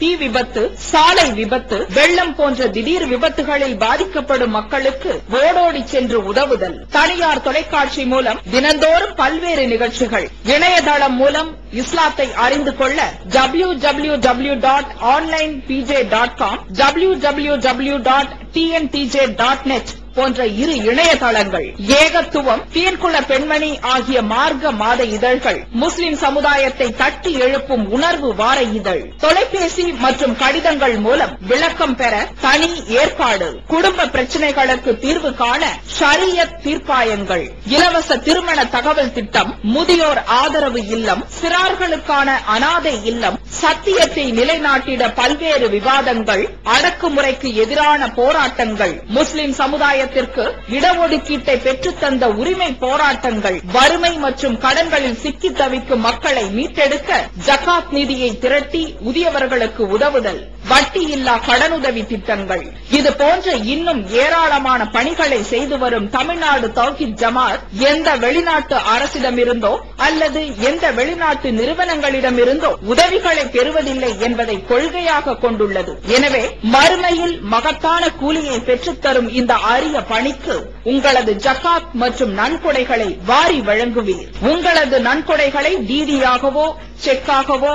தீ விபத்து சாலை விபத்து வெள்ளம் போன்ற திடீர் விபத்துகளில் பாதிக்கப்படும் மக்களுக்கு ஓடோடி சென்று உதவுதல். தனியார் தொலைக்காட்சி மூலம் தினந்தோறும் பல்வேறு நிகழ்ச்சிகள். இணையதளம் மூலம் இஸ்லாத்தை அறிந்து கொள்ள W W W dot online PJ dot com W W W dot TNTJ dot net போன்ற இரு இணையதளங்கள் ஏகத்துவம் தீர்க்குள பெண்மணி ஆகிய மார்க்க மாத இதழ்கள் முஸ்லிம் சமுதாயத்தை தட்டி எழுப்பும் உணர்வு வார இதழ் தொலைபேசி மற்றும் கடிதங்கள் மூலம் விளக்கம் பெற தனி ஏற்பாடு குடும்ப பிரச்சனைகளுக்கு தீர்வு காண ஷரியத் தீர்ப்பாயங்கள் இலவச திருமண தகவல் திட்டம் முதியோர் ஆதரவு இல்லம் சிறார்களுக்கான அனாதை இல்லம் சத்தியத்தை நிலைநாட்டிட பல்வேறு விவாதங்கள் அடக்குமுறைக்கு எதிரான போராட்டங்கள் முஸ்லிம் சமுதாயத்திற்கு இடஒதுக்கீட்டை பெற்றுத்தந்த உரிமை போராட்டங்கள் வறுமை மற்றும் கடன்களில் சிக்கி தவிக்கும் மக்களை மீட்டெடுக்க ஜகாத் நிதியை திரட்டி உரியவர்களுக்கு உதவுதல். வட்டி இல்லா கடனுதவி திட்டங்கள். இது போன்ற இன்னும் ஏராளமான பணிகளை செய்து வரும் தமிழ்நாடு தௌஹித் ஜமாத் எந்த வெளிநாட்டு அரசிடமிருந்தோ அல்லது எந்த வெளிநாட்டு நிறுவனங்களிடமிருந்தோ உதவிகளை பெறுவதில்லை என்பதை கொள்கையாக கொண்டுள்ளது. எனவே மறுமையில் மகத்தான கூலியை பெற்றுத்தரும் இந்த அரிய பணிக்கு உங்களது ஜக்காத் மற்றும் நன்கொடைகளை வாரி வழங்குவீர். உங்களது நன்கொடைகளை டிடியாகவோ செக்காகவோ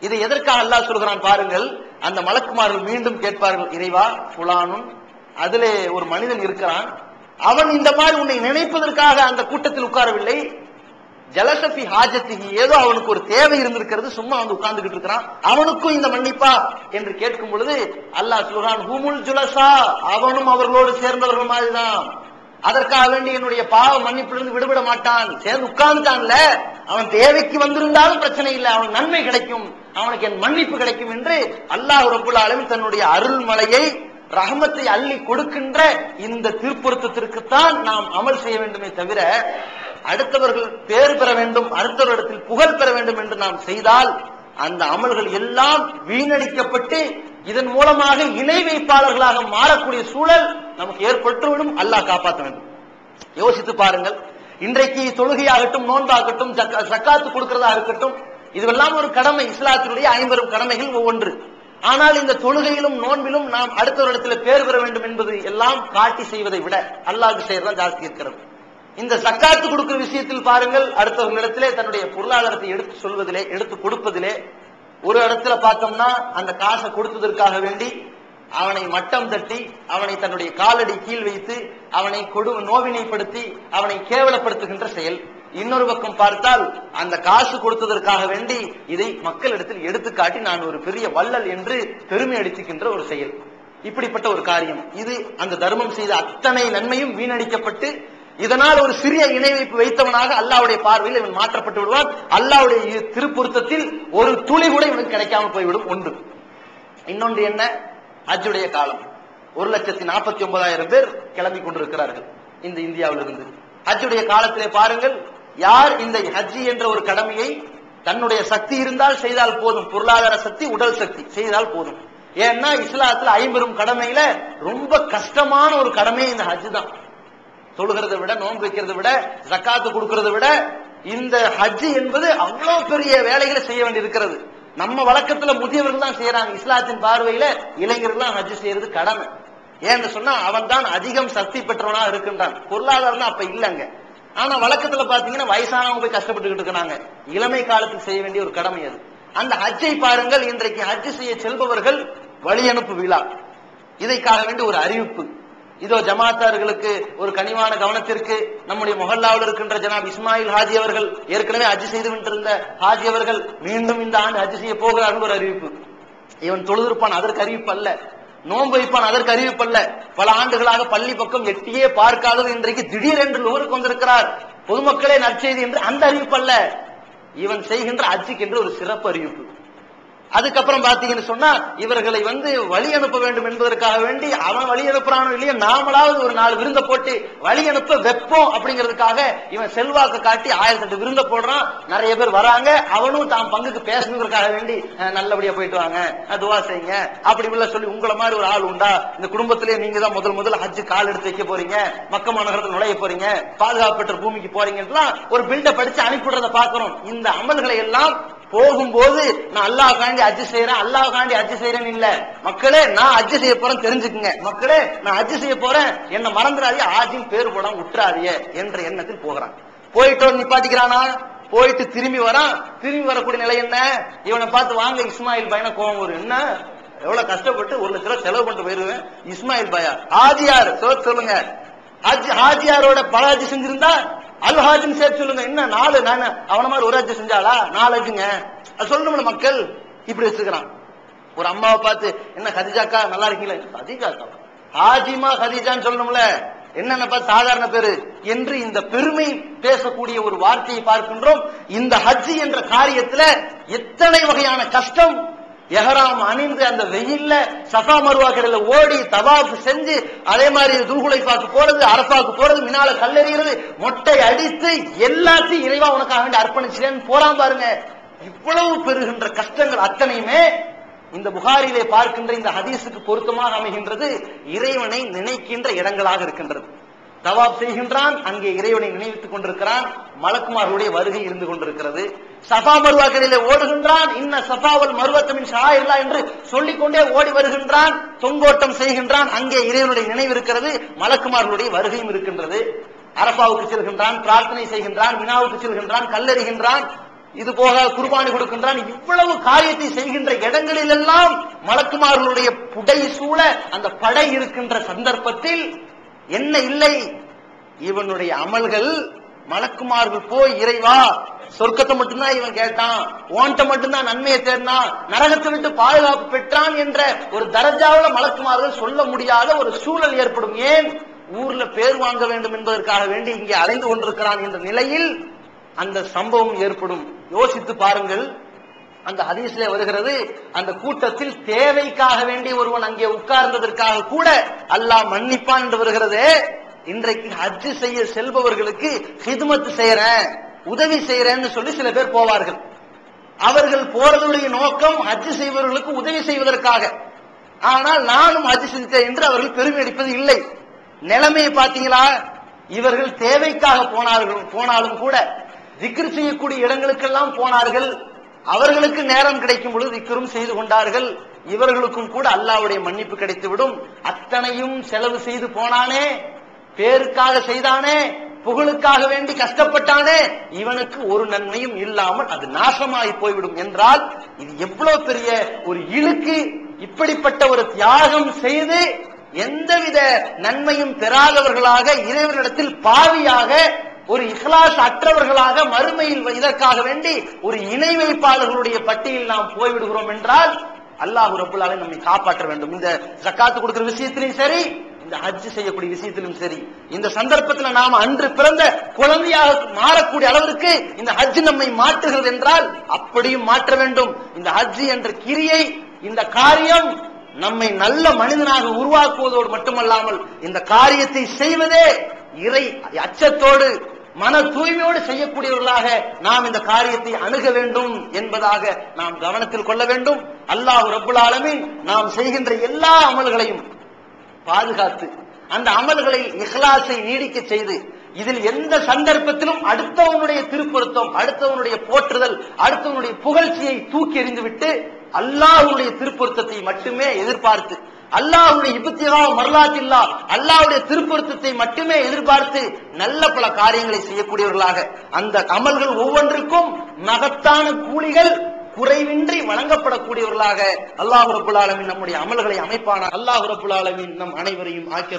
இது எதற்காக அல்லாஹ் சொல்கிறான் பாருங்கள். அந்த மலக்குமார்கள் மீண்டும் கேட்பார்கள் இறைவா புலானும் அதிலே ஒரு மனிதன் இருக்கிறான். அவன் இந்த மாதிரி உன்னை நினைப்பதற்காக அந்த கூட்டத்தில் உட்காரவில்லை. ஜலசபி ஹாஜத்திகி ஏதோ அவனுக்கு ஒரு தேவை இருந்திருக்கிறது சும்மா வந்து உட்கார்ந்துகிட்டு இருக்கிறான். அவனுக்கும் இந்த மன்னிப்பா? என்று கேட்கும் பொழுது அல்லாஹ் சொல்றான் ஹூமுல் ஜுலசா. அவனும் அவர்களோடு சேர்ந்தவர்கள் மாதிரிதான். அதற்காக வேண்டி என்னுடைய பாவ மன்னிப்பிலிருந்து விடுபட மாட்டான். சேர்ந்து உட்கார்ந்துட்டான்ல? அவன் தேவைக்கு வந்திருந்தாலும் பிரச்சனை இல்லை. அவன் நன்மை கிடைக்கும். அவனுக்கு என் மன்னிப்பு கிடைக்கும் என்று அல்லாஹ் ரபுல் அளவில் தன்னுடைய அருள்மலையை ரஹமத்தை அள்ளி கொடுக்கின்ற இந்த திருப்பொருத்தத்திற்குத்தான் நாம் அமல் செய்ய வேண்டுமே தவிர அடுத்தவர்கள் பேர் பெற வேண்டும் அடுத்தவரிடத்தில் புகழ் பெற வேண்டும் என்று நாம் செய்தால் அந்த அமல்கள் எல்லாம் வீணடிக்கப்பட்டு இதன் மூலமாக இணை வைப்பாளர்களாக மாறக்கூடிய சூழல் நமக்கு ஏற்பட்டுவிடும் அல்லாஹ் காப்பாற்ற வேண்டும். யோசித்து பாருங்கள். இன்றைக்கு தொழுகையாகட்டும் நோன்பாகட்டும் சக்காத்து கொடுக்கிறதா இருக்கட்டும் இதுவெல்லாம் ஒரு கடமை இஸ்லாத்தினுடைய ஐம்பெரும் கடமைகள் ஒவ்வொன்று. ஆனால் இந்த தொழுகையிலும் நோன்பிலும் நாம் அடுத்தவரிடத்தில் பேர் பெற வேண்டும் என்பது எல்லாம் காட்டி செய்வதை விட அல்லாஹ் செய்யறதான் ஜாஸ்தி இருக்கிறது. இந்த சக்காத்து கொடுக்கிற விஷயத்தில் பாருங்கள் அடுத்தவர்களிடத்திலே தன்னுடைய பொருளாதாரத்தை எடுத்து சொல்வதிலே எடுத்து கொடுப்பதிலே ஒரு இடத்துல பார்த்தோம்னா அந்த காசை கொடுத்ததற்காக வேண்டி அவனை மட்டம் தட்டி அவனை தன்னுடைய காலடி கீழ் வைத்து அவனை கொடு நோவினைப்படுத்தி அவனை கேவலப்படுத்துகின்ற செயல். இன்னொரு பக்கம் பார்த்தால் அந்த காசு கொடுத்ததற்காக வேண்டி இதை மக்களிடத்தில் எடுத்துக்காட்டி நான் ஒரு பெரிய வள்ளல் என்று பெருமை அடித்துக்கின்ற ஒரு செயல். இப்படிப்பட்ட ஒரு காரியம். இது அந்த தர்மம் செய்த அத்தனை நன்மையும் வீணடிக்கப்பட்டு இதனால் ஒரு சிறிய இணை வைப்பு வைத்தவனாக அல்லாவுடைய பார்வையில் இவன் மாற்றப்பட்டு விடுவான். அல்லாவுடைய திருப்பொருத்தத்தில் ஒரு துளி கூட இவனுக்கு கிடைக்காம போய்விடும். ஒன்று. இன்னொன்று என்ன? ஹஜ்ஜுடைய காலம். ஒரு லட்சத்தி நாற்பத்தி ஒன்பதாயிரம் பேர் கிளம்பி கொண்டிருக்கிறார்கள் இந்த இந்தியாவிலிருந்து. ஹஜ்ஜுடைய காலத்திலே பாருங்கள் யார் இந்த ஹஜ்ஜி என்ற ஒரு கடமையை தன்னுடைய சக்தி இருந்தால் செய்தால் போதும் பொருளாதார சக்தி உடல் சக்தி செய்தால் போதும். ஏன்னா இஸ்லாத்துல ஐம்பெரும் கடமையில ரொம்ப கஷ்டமான ஒரு கடமை இந்த ஹஜ் தான். தொழுகிறத விட நோன்பு வைக்கிறத விட ஜக்காத்து கொடுக்கறத விட இந்த ஹஜ் என்பது அவ்வளவு பெரிய வேலைகளை செய்ய வேண்டியிருக்கிறது. நம்ம வழக்கத்துல முதியவர்கள் தான் செய்யறாங்க இஸ்லாத்தின் பார்வையில இளைஞர்கள்லாம் ஹஜ் செய்யறது கடமை. ஏன்னு சொன்னா அவன் தான் அதிகம் சக்தி பெற்றவனா இருக்கின்றான். பொருளாதாரம் அப்ப இல்லங்க. ஆனா வழக்கத்துல பாத்தீங்கன்னா வயசானவங்க போய் கஷ்டப்பட்டுக்கிட்டு இருக்காங்க இளமை காலத்துக்கு செய்ய வேண்டிய ஒரு கடமை அது. அந்த ஹஜ்ஜை பாருங்கள் இன்றைக்கு ஹஜ் செய்ய செல்பவர்கள் வழி அனுப்பு விழா. இதைக்காக வேண்டி ஒரு அறிவிப்பு. இதோ ஜமாத்தார்களுக்கு ஒரு கனிவான கவனத்திற்கு நம்முடைய மொஹல்லாவில் இருக்கின்ற ஜனாப் இஸ்மாயில் ஹாஜி அவர்கள் ஏற்கனவே அஜி செய்து விட்டிருந்த ஹாஜி அவர்கள் மீண்டும் இந்த ஆண்டு அஜி செய்ய போகிறார் ஒரு அறிவிப்பு. இவன் தொழுதிருப்பான் அதற்கு அறிவிப்பு அல்ல. நோன்பு வைப்பான் அதற்கு அறிவிப்பு அல்ல. பல ஆண்டுகளாக பள்ளி பக்கம் எட்டியே பார்க்காதது இன்றைக்கு திடீரென்று நுகருக்கு வந்திருக்கிறார் பொதுமக்களே நற்செய்தி என்று அந்த அறிவிப்பு அல்ல. இவன் செய்கின்ற அஜிக்கு என்று ஒரு சிறப்பு அறிவிப்பு. அதுக்கப்புறம் பாத்தீங்கன்னு சொன்னா இவர்களை வந்து வழி அனுப்ப வேண்டும் என்பதற்காக வேண்டி அவன் வழி அனுப்புறானோ இல்லையோ நாமளாவது ஒரு நாலு விருந்த போட்டு வழி அனுப்ப வெப்பம் அப்படிங்கிறதுக்காக இவன் செல்வாக்கு காட்டி ஆயிரத்தி எட்டு விருந்த போடுறான். நிறைய பேர் வராங்க. அவனும் தான் பங்குக்கு பேசணுங்கிறதுக்காக வேண்டி நல்லபடியா போயிட்டு வாங்க. அதுவா துவா செய்யுங்க. அப்படி உள்ள சொல்லி உங்களை மாதிரி ஒரு ஆள் உண்டா? இந்த குடும்பத்திலே நீங்க தான் முதல் முதல்ல ஹஜ்ஜு கால் எடுத்து வைக்க போறீங்க. மக்க மாநகரத்தில் நுழைய போறீங்க. பாதுகாப்பு பெற்ற பூமிக்கு போறீங்கலாம் ஒரு பில்ட படிச்சு அனுப்பிடுறத பாக்குறோம் இந்த அமல்களை எல்லாம் போகும்போது நான் அல்லாஹாண்டி அஜி செய்யறேன் அல்லாஹாண்டி அஜி செய்யறேன்னு இல்ல. மக்களே நான் அஜி செய்ய போறேன் தெரிஞ்சுக்குங்க. மக்களே நான் அஜி செய்ய போறேன். என்ன மறந்துடாதே ஆஜின் பேர் போடாம விட்டுறாதீங்க. என்ற எண்ணத்தில் போகிறான். போயிட்டு நிப்பாட்டிக்கிறானா? போயிட்டு திரும்பி வரான். திரும்பி வரக்கூடிய நிலை என்ன? இவனை பார்த்து வாங்க இஸ்மாயில் பையனை கோவம் வரும். என்ன? எவ்வளவு கஷ்டப்பட்டு ஒரு லட்ச ரூபாய் செலவு பண்ணிட்டு போயிருவேன். இஸ்மாயில் பாயா ஆதியார் சொல்ல சொல்லுங்க. ஹஜ் ஹாஜியாரோட பல செஞ்சிருந்தா அல்ஹாஜின்னு சேர்த்து சொல்லுங்க. என்ன நாலு? நான் அவன மாதிரி ஒரு செஞ்சாளா? நாலு அஜுங்க அது சொல்லணும்ல மக்கள். இப்படி வச்சுக்கிறான் ஒரு அம்மாவை பார்த்து என்ன ஹதிஜாக்கா நல்லா இருக்கீங்களா? கதிஜாக்கா ஹாஜிமா ஹதிஜான்னு சொல்லணும்ல. என்னென்ன பார்த்து சாதாரண பேரு? என்று இந்த பெருமை பேசக்கூடிய ஒரு வார்த்தையை பார்க்கின்றோம். இந்த ஹஜ் என்ற காரியத்துல எத்தனை வகையான கஷ்டம் எஹராம் அணிந்து அந்த வெயில்ல சஃபா மருவா கடையில ஓடி தவாஃப் செஞ்சு அதே மாதிரி துல்குலைஃபாக்கு போறது அரபாக்கு போறது மினால கல்லெறிகிறது மொட்டை அடித்து எல்லாத்தையும் இறைவா உனக்காக வேண்டி அர்ப்பணிச்சிட்டேன்னு போறான் பாருங்க. இவ்வளவு பெறுகின்ற கஷ்டங்கள் அத்தனையுமே இந்த புகாரிலே பார்க்கின்ற இந்த ஹதீஸுக்கு பொருத்தமாக அமைகின்றது இறைவனை நினைக்கின்ற இடங்களாக இருக்கின்றது. தவாப் செய்கின்றான் அங்கே இறைவனை நினைவித்துக் கொண்டிருக்கிறான் மலக்குமார்களுடைய வருகை இருந்து கொண்டிருக்கிறது. சஃபா மருவாக்களிலே ஓடுகின்றான் இன்ன சஃபாவல் மருவத்தமின் ஷாயில்லா என்று சொல்லிக்கொண்டே ஓடி வருகின்றான் தொங்கோட்டம் செய்கின்றான் அங்கே இறைவனுடைய நினைவு இருக்கிறது மலக்குமார்களுடைய வருகையும் இருக்கின்றது. அரபாவுக்கு செல்கின்றான் பிரார்த்தனை செய்கின்றான் வினாவுக்கு செல்கின்றான் கல்லறிகின்றான். இது போக குர்பானி கொடுக்கின்றான். இவ்வளவு காரியத்தை செய்கின்ற இடங்களிலெல்லாம் மலக்குமார்களுடைய புடை சூழ அந்த படை இருக்கின்ற சந்தர்ப்பத்தில் என்ன இல்லை? இவனுடைய அமல்கள் மலக்குமார்கள் போய் இறைவா சொர்க்கத்தை மட்டும்தான் இவன் கேட்டான். ஓன்ட்ட மட்டும்தான் நன்மையை தேர்ந்தான் நரகத்தை விட்டு பாதுகாப்பு பெற்றான் என்ற ஒரு தரஜாவில் மலக்குமார்கள் சொல்ல முடியாத ஒரு சூழல் ஏற்படும். ஏன்? ஊர்ல பேர் வாங்க வேண்டும் என்பதற்காக வேண்டி இங்கே அலைந்து கொண்டிருக்கிறான் என்ற நிலையில் அந்த சம்பவம் ஏற்படும். யோசித்து பாருங்கள் அந்த ஹதீஸ்ல வருகிறது அந்த கூட்டத்தில் தேவைக்காக வேண்டி ஒருவன் அங்கே உட்கார்ந்ததற்காக கூட அல்லாஹ் மன்னிப்பான் என்று வருகிறது. இன்றைக்கு ஹஜ் செய்ய செல்பவர்களுக்கு ஹிதுமத் செய்யறேன் உதவி செய்யறேன்னு சொல்லி சில பேர் போவார்கள். அவர்கள் போறதுடைய நோக்கம் ஹஜ் செய்பவர்களுக்கு உதவி செய்வதற்காக. ஆனால் நானும் ஹஜ் செஞ்சேன் என்று அவர்கள் பெருமை அடிப்பது இல்லை. நிலைமையை பார்த்தீங்களா? இவர்கள் தேவைக்காக போனார்கள் போனாலும் கூட திக்ர் செய்யக்கூடிய இடங்களுக்கெல்லாம் போனார்கள். அவர்களுக்கு நேரம் கிடைக்கும் பொழுது திக்ரும் செய்து கொண்டார்கள். இவர்களுக்கும் கூட அல்லாவுடைய மன்னிப்பு கிடைத்துவிடும். அத்தனையும் செலவு செய்து போனானே பேருக்காக செய்தானே புகழுக்காக வேண்டி கஷ்டப்பட்டானே இவனுக்கு ஒரு நன்மையும் இல்லாமல் அது நாசமாகி போய்விடும் என்றால் இது எவ்வளவு பெரிய ஒரு இழுக்கு. இப்படிப்பட்ட ஒரு தியாகம் செய்து எந்தவித நன்மையும் பெறாதவர்களாக இறைவனிடத்தில் பாவியாக ஒரு இஹ்லாஸ் அற்றவர்களாக மறுமையில் இதற்காக வேண்டி ஒரு இணை வைப்பாளர்களுடைய பட்டியலில் நாம் போய்விடுகிறோம் என்றால் அல்லாஹ் ரபுல்லாலே நம்மை காப்பாற்ற வேண்டும். இந்த ஜக்காத்து கொடுக்கிற விஷயத்திலும் சரி இந்த ஹஜ் செய்யக்கூடிய விஷயத்திலும் சரி இந்த சந்தர்ப்பத்தில் நாம் அன்று பிறந்த குழந்தையாக மாறக்கூடிய அளவிற்கு இந்த ஹஜ் நம்மை மாற்றுகிறது என்றால் அப்படியும் மாற்ற வேண்டும். இந்த ஹஜ் என்ற கிரியை இந்த காரியம் நம்மை நல்ல மனிதனாக உருவாக்குவதோடு மட்டுமல்லாமல் இந்த காரியத்தை செய்வதே இறை அச்சத்தோடு மன தூய்மையோடு செய்யக்கூடியவர்களாக நாம் இந்த காரியத்தை அணுக வேண்டும் என்பதாக நாம் கவனத்தில் கொள்ள வேண்டும். அல்லாஹ் ரபுல்லாலுமே நாம் செய்கின்ற எல்லா அமல்களையும் பாதுகாத்து அந்த அமல்களை இஹ்லாசை நீடிக்க செய்து இதில் எந்த சந்தர்ப்பத்திலும் அடுத்தவனுடைய திருப்பொருத்தம் அடுத்தவனுடைய போற்றுதல் அடுத்தவனுடைய புகழ்ச்சியை தூக்கி எறிந்துவிட்டு அல்லாஹனுடைய திருப்பொருத்தத்தை மட்டுமே எதிர்பார்த்து அல்லாஹ்வுடைய இபத்தியா மரலாத்தில்லா அல்லாஹ்வுடைய திருப்பொருத்தத்தை மட்டுமே எதிர்பார்த்து நல்ல பல காரியங்களை செய்யக்கூடியவர்களாக. அந்த அமல்கள் ஒவ்வொன்றுக்கும் மகத்தான கூலிகள் குறைவின்றி வழங்கப்படக்கூடியவர்களாக அல்லாஹ் ரபுல் ஆலமின் நம்முடைய அமல்களை அமைப்பான அல்லாஹ் ரபுல் ஆலமின் நம் அனைவரையும் ஆக்கிய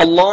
Allah